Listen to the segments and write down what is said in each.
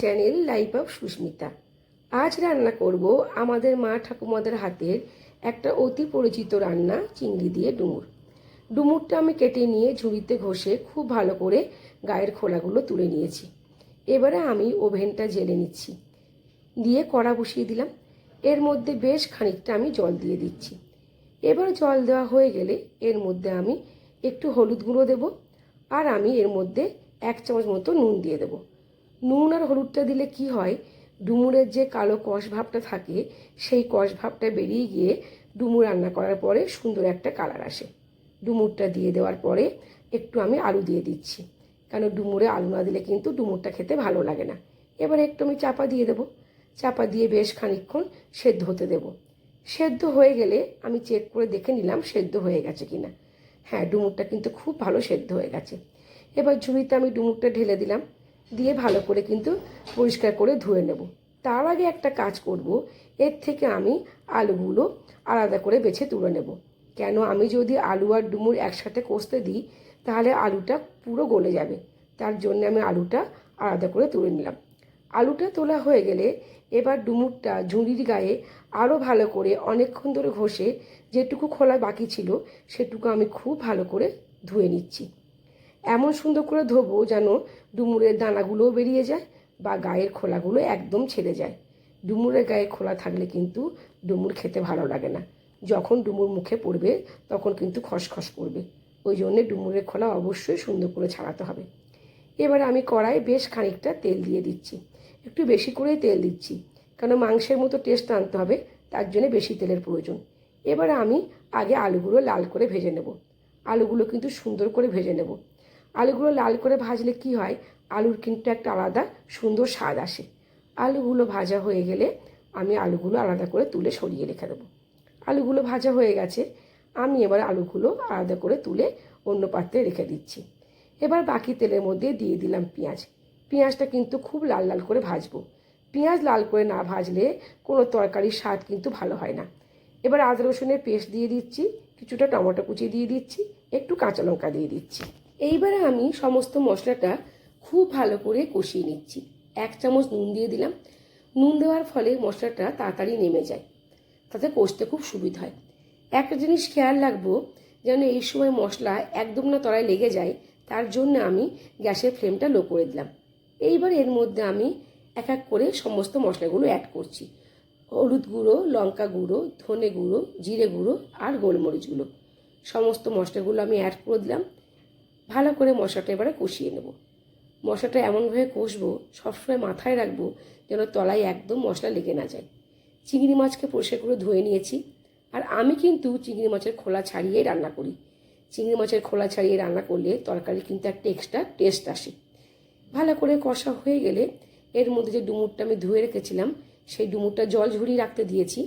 Channel life of Susmita আজ রান্না করব আমাদের মা ঠাকুমাদের হাতের একটা অতি পরিচিত রান্না, চিংড়ি দিয়ে ডুমুর। ডুমুরটা আমি কেটে নিয়ে ঝুড়িতে ঘষে খুব ভালো করে গায়ের খোলাগুলো তুলে নিয়েছি। এবারে আমি ওভেনটা জেলে নিচ্ছি। দিয়ে কড়া বসিয়ে দিলাম। এর মধ্যে বেশ খানিকটা আমি জল দিয়ে দিচ্ছি। এবার জল দেওয়া হয়ে গেলে এর মধ্যে আমি একটু হলুদ গুঁড়ো দেব। আর আমি এর মধ্যে এক চামচ মতো নুন দিয়ে দেবো। নুন আর হলুদটা দিলে কি হয়? ডুমুরের যে কালো কষ ভাবটা থাকে, সেই কষ ভাবটা বেরিয়ে গিয়ে ডুমুর রান্না করার পরে সুন্দর একটা কালার আসে। ডুমুরটা দিয়ে দেওয়ার পরে একটু আমি আলু দিয়ে দিচ্ছি। কারণ ডুমুরে আলু না দিলে কিন্তু ডুমুরটা খেতে ভালো লাগে না। এবার একটু আমি চাপা দিয়ে দেবো। চাপা দিয়ে বেশ খানিকক্ষণ সেদ্ধ হতে দেবো। সেদ্ধ হয়ে গেলে আমি চেক করে দেখে নিলাম সেদ্ধ হয়ে গেছে কিনা। হ্যাঁ ডুমুরটা কিন্তু খুব ভালো সেদ্ধ হয়ে গেছে। এবার ঝুড়িতে আমি ডুমুরটা ঢেলে দিলাম। দিয়ে ভালো করে কিন্তু পরিষ্কার করে ধুয়ে নেব। তার আগে একটা কাজ করব, এর থেকে আমি আলুগুলো আলাদা করে বেছে তুলে নেব। কেন আমি যদি আলু আর ডুমুর একসাথে কষতে দিই, তাহলে আলুটা পুরো গলে যাবে। তার জন্য আমি আলুটা আলাদা করে তুলে নিলাম। আলুটা তোলা হয়ে গেলে এবার ডুমুরটা ঝুড়ির গায়ে আরও ভালো করে অনেকক্ষণ ধরে ঘষে যেটুকু খোলা বাকি ছিল, সেটুকু আমি খুব ভালো করে ধুয়ে নিচ্ছি। এমন সুন্দর করে ধোবো যেন ডুমুরের দানাগুলোও বেরিয়ে যায় বা গায়ের খোলাগুলো একদম ছেড়ে যায়। ডুমুরের গায়ে খোলা থাকলে কিন্তু ডুমুর খেতে ভালো লাগে না। যখন ডুমুর মুখে পড়বে, তখন কিন্তু খসখস করবে। ওই জন্যে ডুমুরের খোলা অবশ্যই সুন্দর করে ছাড়াতে হবে। এবার আমি কড়াই বেশ খানিকটা তেল দিয়ে দিচ্ছি। একটু বেশি করেই তেল দিচ্ছি, কেন মাংসের মতো টেস্ট আনতে হবে, তার জন্য বেশি তেলের প্রয়োজন। এবার আমি আগে আলুগুলো লাল করে ভেজে নেব। আলুগুলো কিন্তু সুন্দর করে ভেজে নেব। আলুগুলো লাল করে ভাজলে কি হয়? আলুর কিন্তু একটা আলাদা সুন্দর স্বাদ আসে। আলুগুলো ভাজা হয়ে গেলে আমি আলুগুলো আলাদা করে তুলে সরিয়ে রেখে দেবো। আলুগুলো ভাজা হয়ে গেছে, আমি এবার আলুগুলো আলাদা করে তুলে অন্য পাত্রে রেখে দিচ্ছি। এবার বাকি তেলের মধ্যে দিয়ে দিলাম পেঁয়াজ। পেঁয়াজটা কিন্তু খুব লাল লাল করে ভাজবো। পেঁয়াজ লাল করে না ভাজলে কোনো তরকারির স্বাদ কিন্তু ভালো হয় না। এবার আদা রসুনের পেস্ট দিয়ে দিচ্ছি, কিছুটা টমেটো কুচি দিয়ে দিচ্ছি, একটু কাঁচা লঙ্কা দিয়ে দিচ্ছি। এইবারে আমি সমস্ত মশলাটা খুব ভালো করে কষিয়ে নিচ্ছি। এক চামচ নুন দিয়ে দিলাম। নুন দেওয়ার ফলে মশলাটা তাড়াতাড়ি নেমে যায়। তাতে কষতে খুব সুবিধা হয়। একটা জিনিস খেয়াল রাখব, যেন এই সময় মশলা একদম না তলায় লেগে যায়, তার জন্য আমি গ্যাসের ফ্লেমটা লো করে দিলাম। এইবার এর মধ্যে আমি এক এক করে সমস্ত মশলাগুলো অ্যাড করছি। হলুদ গুঁড়ো, লঙ্কা গুঁড়ো, ধনে গুঁড়ো, জিরে গুঁড়ো আর গোলমরিচ গুঁড়ো। সমস্ত মশলাগুলো আমি অ্যাড করে দিলাম। ভালো করে মশলাটা এবারে কষিয়ে নেব। মশলাটা এমনভাবে কষবো, সবসময় মাথায় রাখব যেন তলায় একদম মশলা লেগে না যায়। চিংড়ি মাছকে পরিষ্কার করে ধুয়ে নিয়েছি আর আমি কিন্তু চিংড়ি মাছের খোলা ছাড়িয়েই রান্না করি। চিংড়ি মাছের খোলা ছাড়িয়ে রান্না করলে তরকারি কিন্তু একটা এক্সট্রা টেস্ট আসে। ভালো করে কষা হয়ে গেলে এর মধ্যে যে ডুমুরটা আমি ধুয়ে রেখেছিলাম, সেই ডুমুরটা জল ঝরিয়ে রাখতে দিয়েছি।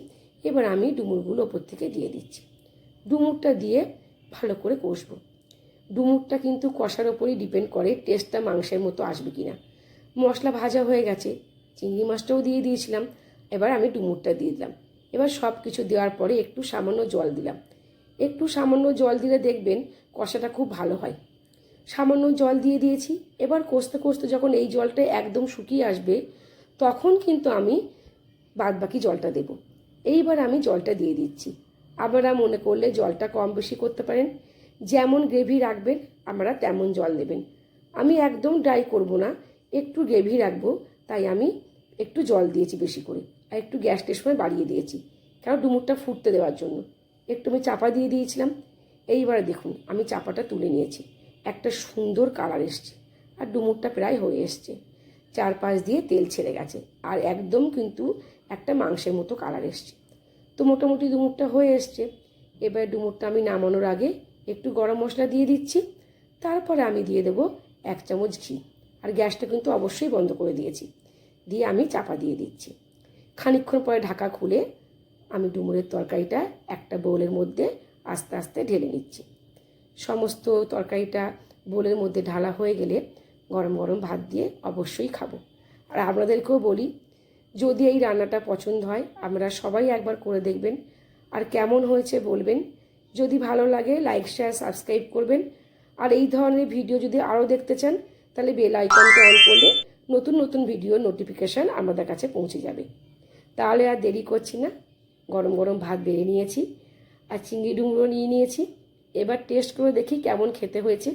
এবার আমি ডুমুরগুলো ওপর থেকে দিয়ে দিচ্ছি। ডুমুরটা দিয়ে ভালো করে কষবো। ডুমুরটা কিন্তু কষার ওপরই ডিপেন্ড করে টেস্টটা মাংসের মতো আসবে কি না মশলা ভাজা হয়ে গেছে, চিংড়ি মাছটাও দিয়ে দিয়েছিলাম, এবার আমি ডুমুরটা দিয়ে দিলাম। এবার সব কিছু দেওয়ার পরে একটু সামান্য জল দিলাম। একটু সামান্য জল দিলে দেখবেন কষাটা খুব ভালো হয়। সামান্য জল দিয়ে দিয়েছি, এবার কষতে কষতে যখন এই জলটা একদম শুকিয়ে আসবে, তখন কিন্তু আমি বাদ বাকি জলটা দেব। এইবার আমি জলটা দিয়ে দিচ্ছি। আপনারা মনে করলে জলটা কম বেশি করতে পারেন। যেমন গ্রেভি রাখবেন আমরা তেমন জল দেবেন। আমি একদম ড্রাই করব না, একটু গ্রেভি রাখব, তাই আমি একটু জল দিয়েছি বেশি করে, আর একটু গ্যাসটের সময় বাড়িয়ে দিয়েছি কারণ ডুমুরটা ফুটতে দেওয়ার জন্য। একটু আমি চাপা দিয়ে দিয়েছিলাম, এইবারে দেখুন, আমি চাপাটা তুলে নিয়েছি, একটা সুন্দর কালার এসছে, আর ডুমুরটা প্রায় হয়ে এসছে। চারপাশ দিয়ে তেল ছেড়ে গেছে, আর একদম কিন্তু একটা মাংসের মতো কালার এসছে। তো মোটামুটি ডুমুরটা হয়ে এসছে, এবার ডুমুরটা আমি নামানোর আগে একটু গরম মশলা দিয়ে দিচ্ছি। তারপরে আমি দিয়ে দেবো এক চামচ ঘি। আর গ্যাসটা কিন্তু অবশ্যই বন্ধ করে দিয়েছি। দিয়ে আমি চাপা দিয়ে দিচ্ছি। খানিকক্ষণ পরে ঢাকা খুলে আমি ডুমুরের তরকারিটা একটা বোলের মধ্যে আস্তে আস্তে ঢেলে নিচ্ছি। সমস্ত তরকারিটা বোলের মধ্যে ঢালা হয়ে গেলে গরম গরম ভাত দিয়ে অবশ্যই খাব। আর আপনাদেরকেও বলি, যদি এই রান্নাটা পছন্দ হয় আমরা সবাই একবার করে দেখবেন। আর কেমন হয়েছে বলবেন যদি ভালো লাগে লাইক শেয়ার সাবস্ক্রাইব করবেন। আর এই ধরনের ভিডিও যদি আরও দেখতে চান, তাহলে বেল আইকনটা অন করলে নতুন নতুন ভিডিও নোটিফিকেশান আমাদের কাছে পৌঁছে যাবে। তাহলে আর দেরি করছি না। গরম গরম ভাত বেড়ে নিয়েছি। আর চিংড়ি ডুমড়ো নিয়ে নিয়েছি। এবার টেস্ট করে দেখি কেমন খেতে হয়েছে।